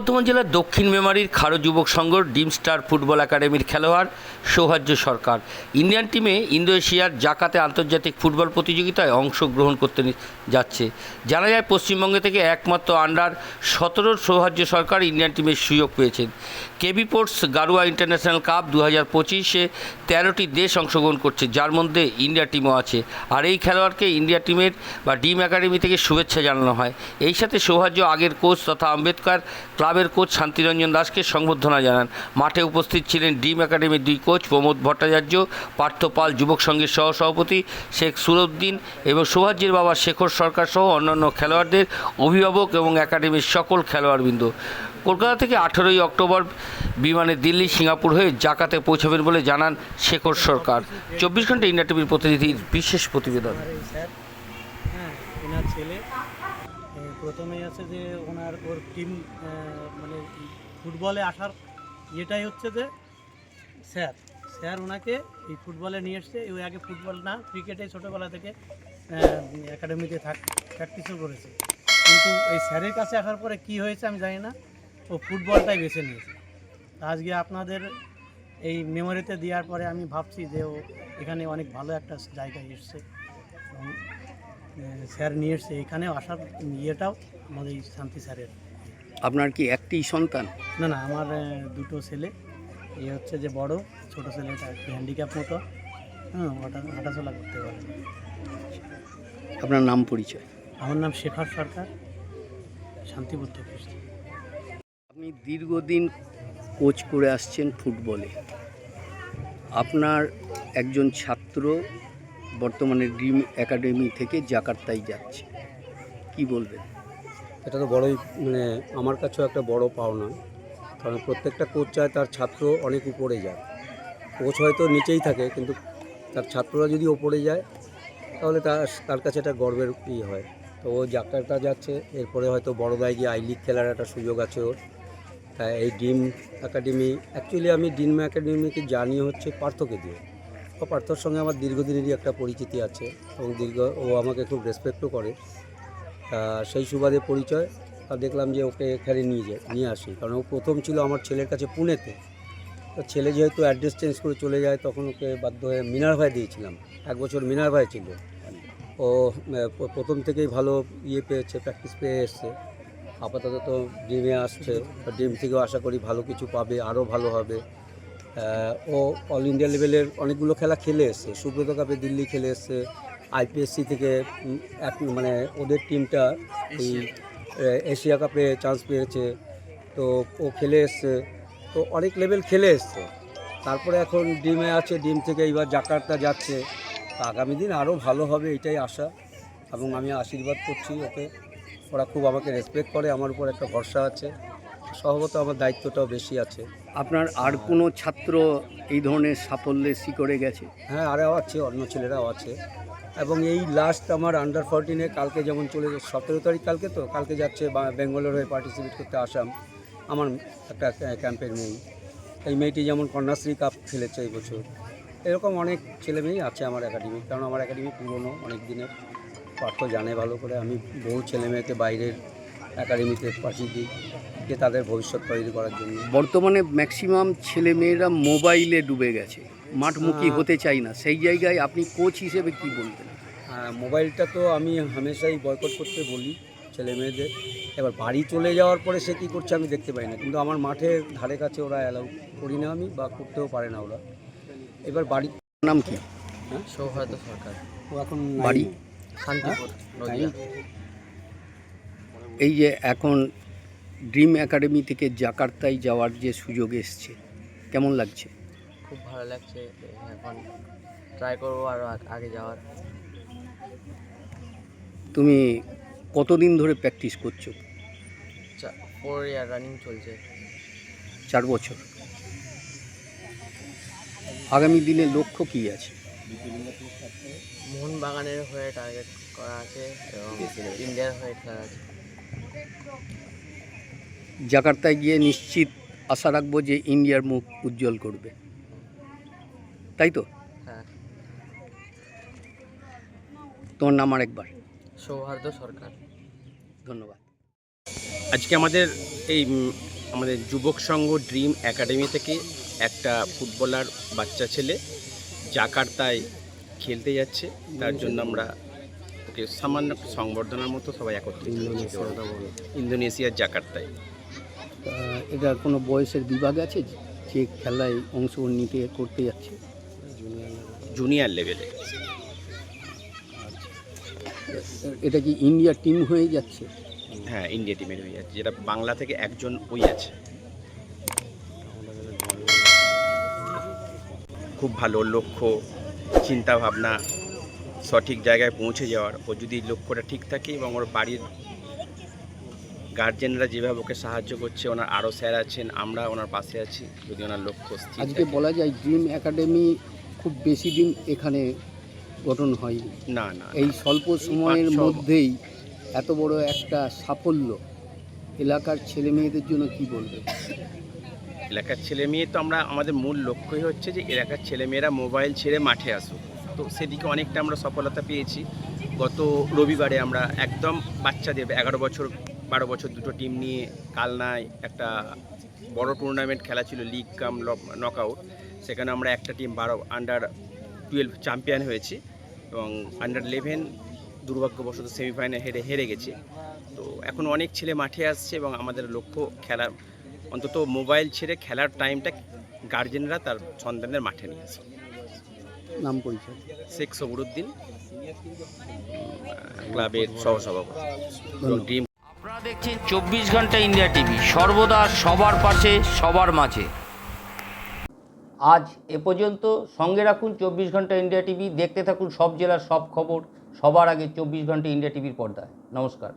বর্ধমান জেলার দক্ষিণ মেমারির খারো যুবক সংঘ, ডিম স্টার ফুটবল একাডেমির খেলোয়াড় সৌহার্য সরকার। ইন্ডিয়ান টিমে ইন্দোনেশিয়ার জাকাতে আন্তর্জাতিক ফুটবল প্রতিযোগিতায় অংশগ্রহণ করতে যাচ্ছে। জানা যায়, পশ্চিমবঙ্গে থেকে একমাত্র আন্ডার সতেরোর সৌহার্য সরকার ইন্ডিয়ান টিমের সুযোগ পেয়েছেন। KB sports Garua international cup দু হাজার পঁচিশে তেরোটি দেশ অংশগ্রহণ করছে, যার মধ্যে ইন্ডিয়া টিমও আছে। আর এই খেলোয়াড়কে ইন্ডিয়া টিমের বা ডিম একাডেমি থেকে শুভেচ্ছা জানানো হয়। এই সাথে সৌহার্য আগের কোচ তথা আম্বেদকর ক্লাবের কোচ শান্তিরঞ্জন দাসকে সংবর্ধনা জানান। মাঠে উপস্থিত ছিলেন ডিম একাডেমির দুই কোচ প্রমোদ ভট্টাচার্য, পার্থ পাল যুবক সংঘের সহ সভাপতি শেখ সুরউদ্দিন এবং সৌহার্যের বাবা শেখর সরকার সহ অন্যান্য খেলোয়াড়দের অভিভাবক এবং একাডেমির সকল খেলোয়াড়বৃন্দ। কলকাতা থেকে আঠেরোই অক্টোবর বিমানে দিল্লি, সিঙ্গাপুর হয়ে জাকাতে পৌঁছাবেন বলে জানান শেখর সরকার। চব্বিশ ঘণ্টা ইন্ডিয়া টিভির প্রতিনিধির বিশেষ প্রতিবেদন। হ্যাঁ ছেলে প্রথমেই আছে যে ওনার, ওর টিম মানে ফুটবলে আসার এটাই হচ্ছে যে স্যার। স্যার ওনাকে এই ফুটবলে নিয়ে এসছে। ওই আগে ফুটবল না, ক্রিকেটে ছোটোবেলা থেকে একাডেমিতে থাক প্র্যাকটিসও করেছে। কিন্তু এই স্যারের কাছে আসার পরে কি হয়েছে আমি জানি না। ও ফুটবলটাই বেছে নিয়েছে। আজকে আপনাদের এই মেমোরিতে দেওয়ার পরে আমি ভাবছি যে ও এখানে অনেক ভালো একটা জায়গায় এসছে। স্যার নিয়ে এসছে। এখানেও আসার ইয়েটাও আমাদের এই শান্তি স্যারের। আপনার কি একটি সন্তান? না না আমার দুটো ছেলে। এ হচ্ছে যে বড় ছোট ছেলেটা একটু হ্যান্ডিক্যাপ মতো। হ্যাঁ হাঁটাচলা করতে পারে। আপনার নাম পরিচয়? আমার নাম শেখর সরকার শান্তিপুর থেকে আপনি দীর্ঘদিন কোচ করে আসছেন ফুটবলে। আপনার একজন ছাত্র বর্তমানে ড্রিম একাডেমি থেকে জাকার্তায় যাচ্ছে। কি বলবেন? এটা তো বড়ই মানে আমার কাছেও একটা বড় পাওনা। কারণ প্রত্যেকটা কোচ চায় তার ছাত্র অনেক উপরে যায়। কোচ হয়তো নিচেই থাকে, কিন্তু তার ছাত্ররা যদি ওপরে যায়, তাহলে তার তার কাছে একটা গর্বের ই হয়। তো ও জাকার্তা যাচ্ছে, এরপরে হয়তো বড়দায় গিয়ে আই লিগ খেলার একটা সুযোগ আছে ওর। তাই এই ডিম একাডেমি অ্যাকচুয়ালি আমি ডিম একাডেমিকে জানি হচ্ছে পার্থকে দিয়ে। পার্থর সঙ্গে আমার দীর্ঘদিনেরই একটা পরিচিতি আছে এবং দীর্ঘ, ও আমাকে খুব রেসপেক্টও করে। সেই সুবাদে পরিচয় আর দেখলাম যে ওকে এখানে নিয়ে যায়, নিয়ে আসি। কারণ ও প্রথম ছিল আমার ছেলের কাছে পুনেতে। তো ছেলে যেহেতু অ্যাড্রেস চেঞ্জ করে চলে যায়, তখন ওকে বাধ্য হয়ে মিনার ভাই দিয়েছিলাম। এক বছর মিনার ভাই ছিল। ও প্রথম থেকেই ভালো ইয়ে পেয়েছে প্র্যাকটিস পেয়ে এসছে। আপাতত তো ডিমে আসছে। ডিম থেকেও আশা করি ভালো কিছু পাবে, আরও ভালো হবে। ও অল ইন্ডিয়া লেভেলের অনেকগুলো খেলা খেলে এসছে। সুব্রত কাপে দিল্লি খেলে এসছে। আইপিএসসি থেকে এক মানে ওদের টিমটা এই এশিয়া কাপে চান্স পেয়েছে। তো ও খেলে এসছে। তো অনেক লেভেল খেলে এসছে। তারপরে এখন ডিমে আছে। ডিম থেকে এইবার জাকার্তা যাচ্ছে। আগামী দিন আরও ভালো হবে এটাই আশা। এবং আমি আশীর্বাদ করছি ওকে। ওরা খুব আমাকে রেসপেক্ট করে। আমার উপর একটা ভরসা আছে। স্বভাবত আমার দায়িত্বটাও বেশি আছে। আপনার আর কোনো ছাত্র এই ধরনের সাফল্যের শিকড়ে গেছে? হ্যাঁ আরও আছে অন্য ছেলেরাও আছে। এবং এই লাস্ট আমার আন্ডার ফোরটিনে কালকে যেমন চলে সতেরো তারিখ কালকে তো কালকে যাচ্ছে বেঙ্গলের হয়ে পার্টিসিপেট করতে আসাম। আমার একটা ক্যাম্পের মেয়ে এই। মেয়েটি যেমন কন্যাশ্রী কাপ খেলেছে এই বছর। এরকম অনেক ছেলে মেয়েই আছে আমার একাডেমি কারণ আমার একাডেমি পুরনো অনেক দিনের। পার্থ জানে ভালো করে আমি বহু ছেলে মেয়েকে বাইরের একাডেমিতে পাঠিয়ে দিই যে তাদের ভবিষ্যৎ তৈরি করার জন্য। বর্তমানে ম্যাক্সিমাম ছেলে মেয়েরা মোবাইলে ডুবে গেছে মাঠমুখী আহ, হতে চায় না। সেই জায়গায় আপনি কোচ হিসেবে কি বলবেন? হ্যাঁ, মোবাইলটা তো আমি হামেশাই বয়কট করতে বলি ছেলে মেয়েদের এবার বাড়ি চলে যাওয়ার পরে সে কী করছে আমি দেখতে পাই না কিন্তু আমার মাঠের ধারে কাছে ওরা অ্যালাউ করি না আমি বা করতেও পারে না ওরা। এবার বাড়ি নাম কি? সৌহার্দ্য সরকার। ও এখন বাড়ি? শান্তিপুর নদিয়া। এই যে এখন ড্রিম একাডেমি থেকে জাকার্তায় যাওয়ার যে সুযোগ এসছে কেমন লাগছে? খুব ভালো লাগছে এখন ট্রাই করব আরও আগে যাওয়ার। তুমি কতদিন ধরে প্র্যাকটিস করছ? ফোর ইয়ার রানিং চলছে। চার বছর। আগামী দিনে লক্ষ্য কি আছে? মোহনবাগানের হয়ে টার্গেট করা আছে এবং ইন্ডিয়ার হয়ে খেলা আছে। জাকার্তায় গিয়ে নিশ্চিত আশা রাখব যে ইন্ডিয়ার মুখ উজ্জ্বল করবে। তাই তো? হ্যাঁ। তোমার নাম আর একবার। সৌহার্দ্য সরকার। ধন্যবাদ। আজকে আমাদের এই আমাদের যুবক সংঘ ড্রিম একাডেমি থেকে একটা ফুটবলার বাচ্চা ছেলে জাকার্তায় খেলতে যাচ্ছে। তার জন্য আমরা ওকে সামান্য একটু সংবর্ধনার মতো সবাই একত্রিত ইন্দোনেশিয়ার জাকার্তায়। এটা কোনো বয়সের বিভাগ আছে? যে খেলায় অংশগ্রহণ নিতে করতে যাচ্ছে? জুনিয়র লেভেলে। এটা কি ইন্ডিয়া টিম হয়ে যাচ্ছে? হ্যাঁ ইন্ডিয়া টিমের হয়ে যাচ্ছে। যেটা বাংলা থেকে একজন ওই আছে। খুব ভালো লক্ষ্য চিন্তা ভাবনা সঠিক জায়গায় পৌঁছে যাওয়ার। ও যদি লক্ষ্যটা ঠিক থাকে এবং ওর বাড়ির গার্জেনরা যেভাবে ওকে সাহায্য করছে ওনার আরও স্যার আছেন আমরা ওনার পাশে আছি যদি ওনার লক্ষ্য স্থির আজকে বলা যায় ড্রিম একাডেমি খুব বেশি দিন এখানে গঠন হয় না না এই স্বল্প সময়ের মধ্যেই এত বড় একটা সাফল্য। এলাকার ছেলে মেয়েদের জন্য কি বলবে? এলাকার ছেলে মেয়ে তো আমরা আমাদের মূল লক্ষ্যই হচ্ছে যে এলাকার ছেলেমেয়েরা মোবাইল ছেড়ে মাঠে আসুক। তো সেদিকে অনেকটা আমরা সফলতা পেয়েছি। গত রবিবারে আমরা একদম বাচ্চাদের এগারো বছর, বারো বছর দুটো টিম নিয়ে কালনায় একটা বড় টুর্নামেন্ট খেলা ছিল লিগ কাম নকআউট সেখানে আমরা একটা টিম বারো আন্ডার টুয়েলভ চ্যাম্পিয়ন হয়েছি এবং আন্ডার ইলেভেন দুর্ভাগ্যবশত সেমিফাইনাল হেরে হেরে গেছি। তো এখন অনেক ছেলে মাঠে আসছে এবং আমাদের লক্ষ্য খেলা, অন্তত মোবাইল ছেড়ে খেলার টাইমটা গার্জেনরা তার সন্তানদের মাঠে নিয়ে আসে। নাম পরিচয়। শেখ সবরুদ্দিন ক্লাবের সহসভাপতি। আপনারা দেখছেন চব্বিশ ঘণ্টা ইন্ডিয়া টিভি সর্বদা সবার পাশে সবার মাঝে। আজ এ পর্যন্ত সঙ্গে রাখুন চব্বিশ ঘণ্টা ইন্ডিয়া টিভি দেখতে থাকুন সব জেলার সব খবর সবার আগে চব্বিশ ঘণ্টা ইন্ডিয়া টিভির পর্দায়। নমস্কার।